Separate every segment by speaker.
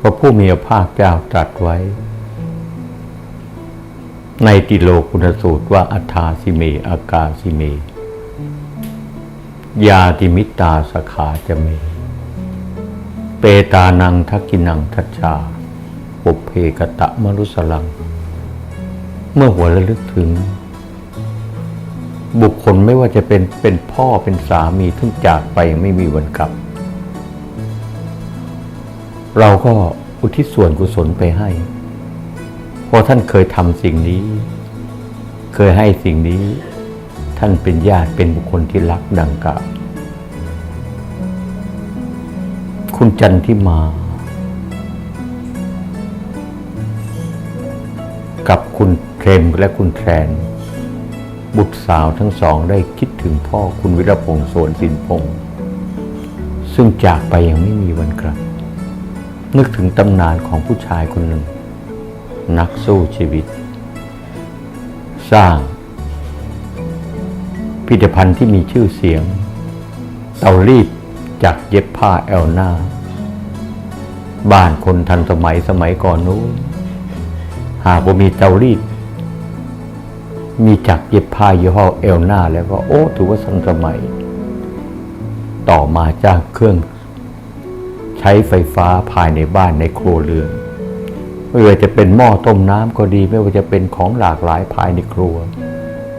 Speaker 1: พระผู้มีพระภาคเจ้าตรัสไว้ ในติโลคุณสูตรว่าอัฏฐาสิเม อากาสิเม ยาติมิตาสขาจะเม เปตานังทักกินังทัชชาปุเพกตะมรุสลัง เมื่อหัวระลึกถึง บุคคลไม่ว่าจะเป็นเป็นพ่อเป็นสามีทึ่งจากไปไม่มีวันกลับ เราก็อุทิศส่วนกุศลไปให้ เพราะท่านเคยทำสิ่งนี้ เคยให้สิ่งนี้ ท่านเป็นญาติเป็นบุคคลที่รักดังกล่าวคุณจันทิมา กับคุณเทรมและคุณแทรนบุตรสาวทั้งสองได้คิดถึงพ่อคุณวิรพงษ์โสนสินพงษ์ซึ่งจากไปยังไม่มีวันกลับ นึกถึงตำนานของผู้ชายคนหนึ่ง นักสู้ชีวิต สร้าง พิพิธภัณฑ์ที่มีชื่อเสียง เตารีดจากเย็บผ้าแอลนาบ้านคนทันสมัยสมัยก่อนนู้นหากว่ามีเตารีด มีจักรเย็บผ้ายี่ห้อเอลนาแล้วก็โอ้ถือว่าทันสมัย ต่อมาจางเครื่อง ใช้ไฟฟ้าภายในบ้านในครัวเรือนไม่ว่าจะเป็นหม้อต้มน้ำก็ดี ไม่ว่าจะเป็นของหลากหลายภายในครัว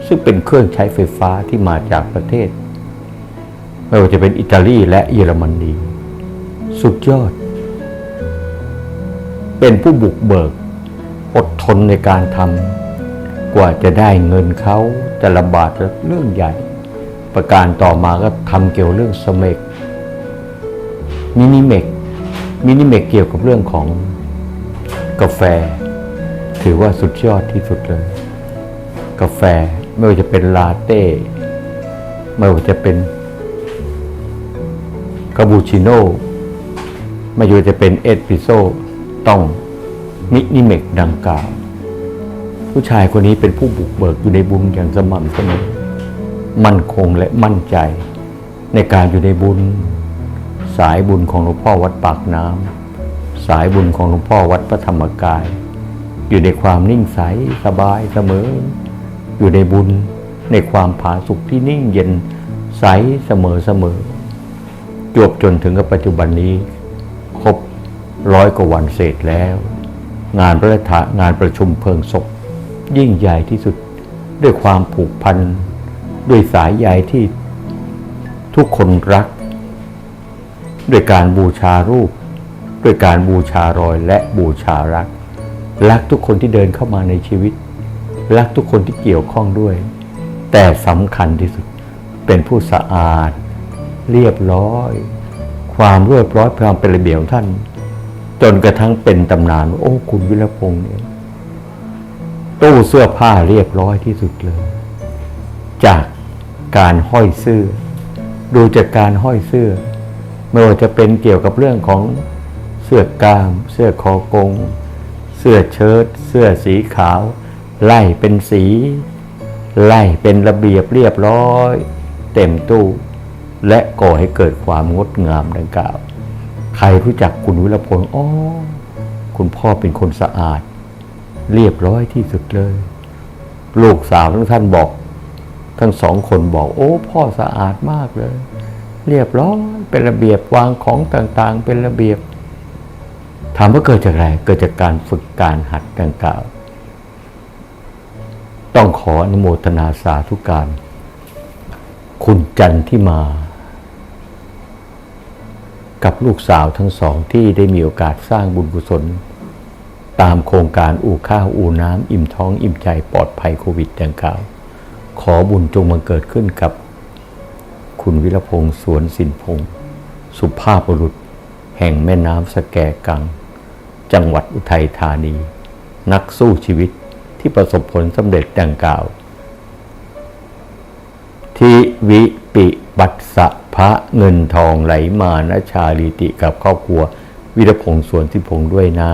Speaker 1: ซึ่งเป็นเครื่องใช้ไฟฟ้าที่มาจากประเทศ ไม่ว่าจะเป็นอิตาลีและเยอรมนีสุดยอด เป็นผู้บุกเบิก อดทนในการทำกว่าจะได้เงินเขาแต่ละบาทเรื่องใหญ่ ประการต่อมาก็ทำเกี่ยวเรื่องสเมก มินิเมกมินิเมกเกี่ยวกับเรื่องของกาแฟ ถือว่าสุดยอดที่สุดเลย กาแฟไม่ว่าจะเป็นลาเต้ไม่ว่าจะเป็นคาปูชิโน่ไม่ว่าจะเป็นเอสปิโซต้องมินิเมกดังกล่าว ผู้ชายคนนี้เป็นผู้บุกเบิกอยู่ในบุญอย่างสม่ำเสมอมั่นคงและมั่นใจในการอยู่ในบุญ สายบุญของหลวงพ่อวัดปากน้ำสายบุญของหลวงพ่อวัดพระธรรมกาย อยู่ในความนิ่งใสสบายเสมอ อยู่ในบุญในความผาสุกที่นิ่งเย็นใสเสมอเสมอจวบจนถึงกับปัจจุบันนี้ ครบร้อยกว่าวันเศษแล้ว งานพระรางานประชุมเพลิงศพ ยิ่งใหญ่ที่สุดด้วยความผูกพัน ด้วยสายใยที่ทุกคนรัก ด้วยการบูชารูป ด้วยการบูชารอยและบูชารัก รักทุกคนที่เดินเข้ามาในชีวิต รักทุกคนที่เกี่ยวข้องด้วย แต่สำคัญที่สุดเป็นผู้สะอาด เรียบร้อย ความเรียบร้อยความเป็นระเบียบของท่าน จนกระทั่งเป็นตำนานโอ้คุณวิรพงษ์เนี่ยตู้เสื้อผ้าเรียบร้อยที่สุดเลย จากการห้อยเสื้อ ดูจากการห้อยเสื้อ ไม่ว่าจะเป็นเกี่ยวกับเรื่องของเสื้อกล้าม เสื้อคอกง เสื้อเชิ้ตเสื้อสีขาว ไล่เป็นสี ไล่เป็นระเบียบเรียบร้อย เต็มตู้และก่อให้เกิดความงดงามดังกล่าว ใครรู้จักคุณวิรพลอ๋อคุณพ่อเป็นคนสะอาด เรียบร้อยที่สุดเลย ลูกสาวทั้งท่านบอก ทั้งสองคนบอก โอ้ พ่อสะอาดมากเลย เรียบร้อยเป็นระเบียบวางของต่างๆ เป็นระเบียบ ถามว่าเกิดจากอะไร เกิดจากการฝึกการหัดดังกล่าว ต้องขออนุโมทนาสาธุการ คุณจันที่มา กับลูกสาวทั้งสองที่ได้มีโอกาสสร้างบุญกุศล ตามโครงการอู่ข้าวอู่น้ำอิ่มท้องอิ่มใจปลอดภัยโควิดดังกล่าว ขอบุญจงมาเกิดขึ้นกับ คุณวิรพงษ์สวนสินพงษ์สุภาพบุรุษ แห่งแม่น้ำสแกกัง จังหวัดอุทัยธานี นักสู้ชีวิตที่ประสบผลสำเร็จดังกล่าวที่วิปิปัสสะพระเงินทองไหลมานะชาลีติกับครอบครัว วิรพงษ์สวนสินพงษ์ด้วยนะ